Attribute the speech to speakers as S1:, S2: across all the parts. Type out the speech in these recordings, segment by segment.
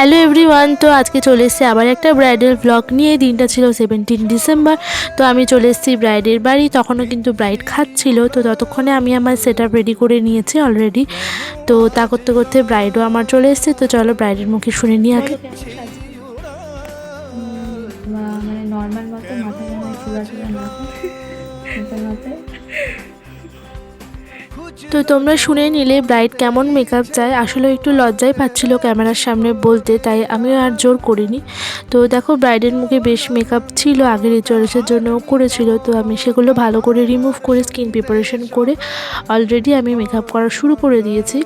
S1: Hello everyone, তো আজকে চলে এসেছি আবার একটা ব্রাইডাল ব্লগ নিয়ে। দিনটা ছিল সেভেন্টিন ডিসেম্বর তো আমি চলে এসেছি ব্রাইডের বাড়ি। তখনও কিন্তু ব্রাইড খাচ্ছিল, তো ততক্ষণে আমি আমার সেট রেডি করে নিয়েছি অলরেডি তো তা করতে করতে ব্রাইডও আমার চলে এসেছে, তো চলো ব্রাইডের মুখে শুনে নিই আগে।
S2: মানে নর্মাল মতো মাথায় আমার
S1: তো তোমরা শুনে নিলে ব্রাইড কেমন মেকআপ চায়। আসলে একটু লজ্জাই পাচ্ছিল ক্যামেরার সামনে বলতে, তাই আমিও আর জোর করিনি। তো দেখো ব্রাইডের মুখে বেশ মেকআপ ছিল আগের রিচুয়ালসের জন্য করেছিল, তো আমি সেগুলো ভালো করে রিমুভ করে স্কিন প্রিপারেশন করে অলরেডি আমি মেকআপ করা শুরু করে দিয়েছি।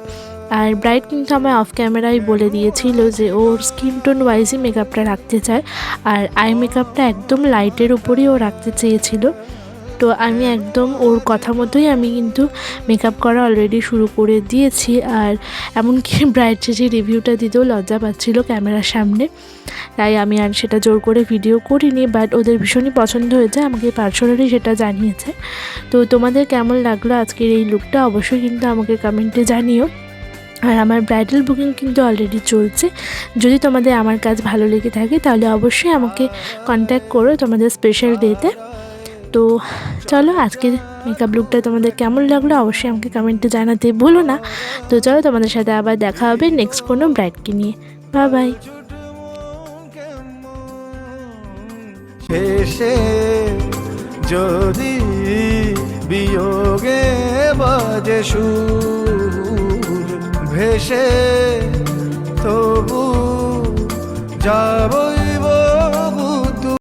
S1: আর ব্রাইড কিন্তু আমায় অফ ক্যামেরায় বলে দিয়েছিল যে ওর স্কিন টোন ওয়াইজই মেকআপটা রাখতে চায়। আর আই মেকআপটা একদম লাইটের উপরেই ও রাখতে চেয়েছিল। তো আমি একদম ওর কথা মতোই আমি কিন্তু মেকআপ করা অলরেডি শুরু করে দিয়েছি। আর এমনকি ব্রাইড যে রিভিউটা দিতেও লজ্জা পাচ্ছিল ক্যামেরার সামনে। তাই আমি আর সেটা জোর করে ভিডিও করিনি বাট ওদের ভীষণই পছন্দ হয়েছে, আমাকে পার্সোনালি সেটা জানিয়েছে। তো তোমাদের কেমন লাগল আজকের এই লুকটা অবশ্যই কিন্তু আমাকে কমেন্টে জানিও। আর আমার ব্রাইডাল বুকিং কিন্তু অলরেডি চলছে। যদি তোমাদের আমার কাজ ভালো লেগে থাকে, তাহলে অবশ্যই আমাকে কন্ট্যাক্ট করো তোমাদের স্পেশাল ডেতে তো চলো আজকের মেকআপ লুকটা তোমাদের কেমন লাগল অবশ্যই আমাকে কমেন্টে জানাতে ভুলো না। তো চলো তোমাদের সাথে আবার দেখা হবে নেক্সট কোনো ব্রাইডকে নিয়ে। বাই বাই
S3: শেষে যদি বিয়োগে বাজে ভেসে তবু যাবই